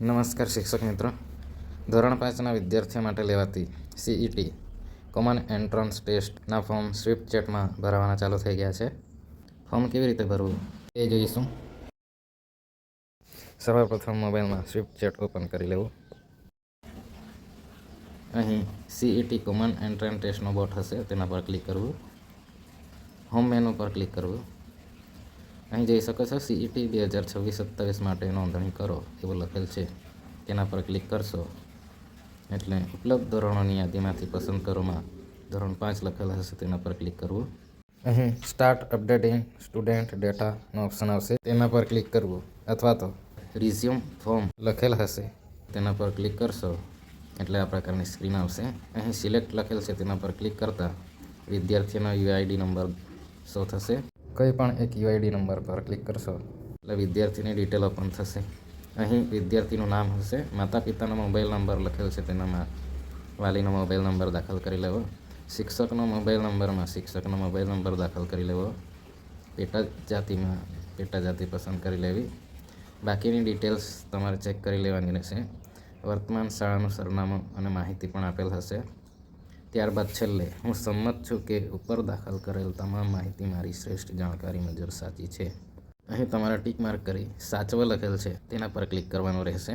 નમસ્કાર શિક્ષક મિત્રો. ધોરણ પાંચના વિદ્યાર્થીઓ માટે લેવાતી સીઈટી કોમન એન્ટ્રન્સ ટેસ્ટના ફોર્મ સ્વિફ્ટ ચેટમાં ભરવાના ચાલુ થઈ ગયા છે. ફોર્મ કેવી રીતે ભરવું એ જોઈશું. સર્વપ્રથમ મોબાઈલમાં સ્વિફ્ટ ચેટ ઓપન કરી લેવું. અહીં સીઈટી કોમન એન્ટ્રન્સ ટેસ્ટનો બોટ હશે, તેના પર ક્લિક કરવું. હોમ મેનુ પર ક્લિક કરવું. અહીં જઈ શકો છો. સીઈટી બે હજાર છવ્વીસ સત્તાવીસ માટે નોંધણી કરો એવું લખેલ છે. તેના પર ક્લિક કરશો. એટલે ઉપલબ્ધ ધોરણોની યાદીમાંથી પસંદ કરોમાં ધોરણ પાંચ લખેલ હશે, તેના પર ક્લિક કરવું. અહીં સ્ટાર્ટ અપડેટિંગ સ્ટુડન્ટ ડેટાનો ઓપ્શન આવશે, તેના પર ક્લિક કરવું. અથવા તો રિઝ્યુમ ફોર્મ લખેલ હશે, તેના પર ક્લિક કરશો. એટલે આ પ્રકારની સ્ક્રીન આવશે. અહીં સિલેક્ટ લખેલ છે, તેના પર ક્લિક કરતાં વિદ્યાર્થીનો યુઆઈડી નંબર શો થશે. કંઈ પણ એક યુઆઈડી નંબર પર ક્લિક કરશો, એટલે વિદ્યાર્થીની ડિટેલ ઓપન થશે. અહીં વિદ્યાર્થીનું નામ હશે માતા પિતાનો મોબાઈલ નંબર લખેલ છે, તેનામાં વાલીનો મોબાઈલ નંબર દાખલ કરી લેવો. શિક્ષકનો મોબાઈલ નંબરમાં શિક્ષકનો મોબાઈલ નંબર દાખલ કરી લેવો. પેટા જાતિમાં પેટા જાતિ પસંદ કરી લેવી. બાકીની ડિટેલ્સ તમારે ચેક કરી લેવાની રહેશે. વર્તમાન શાળાનું સરનામું અને માહિતી પણ આપેલ હશે. ત્યારબાદ છેલ્લે, હું સંમત છું કે ઉપર દાખલ કરેલ તમામ માહિતી મારી શ્રેષ્ઠ જાણકારી મુજબ સાચી છે. અહીં તમારા ટીક માર્ક કરી સાચવો લખેલ છે. તેના પર ક્લિક કરવાનું રહેશે.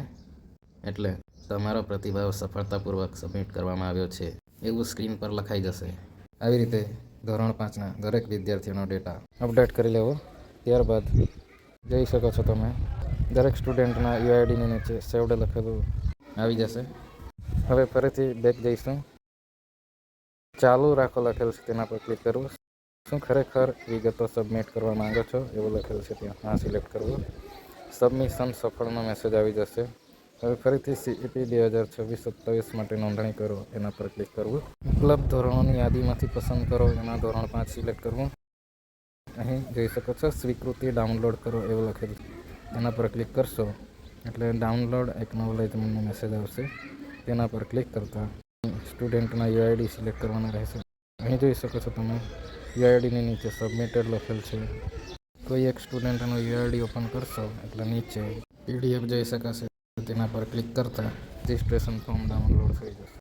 એટલે તમારો પ્રતિભાવ સફળતાપૂર્વક સબમિટ કરવામાં આવ્યો છે. એવું સ્ક્રીન પર લખાઈ જશે. આવી રીતે ધોરણ પાંચના દરેક વિદ્યાર્થીઓનો ડેટા અપડેટ કરી લેવો. ત્યારબાદ જોઈ શકો છો તમે, દરેક સ્ટુડન્ટના યુઆઈડીની નીચે સેવડે લખેલું આવી જશે. હવે ફરીથી બેક જઈશું. ચાલુ રાખો લખેલ છે, તેના પર ક્લિક કરવું શું ખરેખર વિગતો સબમિટ કરવા માંગો છો, એવું લખેલ છે ત્યાં. હા સિલેક્ટ કરવું. સબમિશન સફળનો મેસેજ આવી જશે. હવે ફરીથી સીઈટી બે હજાર છવ્વીસ સત્તાવીસ માટે નોંધણી કરો, એના પર ક્લિક કરવું. ઉપલબ્ધ ધોરણોની યાદીમાંથી પસંદ કરો એમાં ધોરણ પાંચ સિલેક્ટ કરવું. અહીં જોઈ શકો છો, સ્વીકૃતિ ડાઉનલોડ કરો, એવું લખેલું એના પર ક્લિક કરશો, એટલે ડાઉનલોડ એકનોલેજમેન્ટનો મેસેજ આવશે. તેના પર ક્લિક કરતાં સ્ટુડન્ટના યુઆઈડી સિલેક્ટ કરવાના રહેશે. અહીં જોઈ શકો છો તમે યુઆઈડીની નીચે સબમિટેડ લખેલ છે. કોઈ એક સ્ટુડન્ટનો યુઆઈડી ઓપન કરશો એટલે નીચે પીડીએફ જઈ શકાશે. તેના પર ક્લિક કરતાં રજિસ્ટ્રેશન ફોર્મ ડાઉનલોડ થઈ જશે.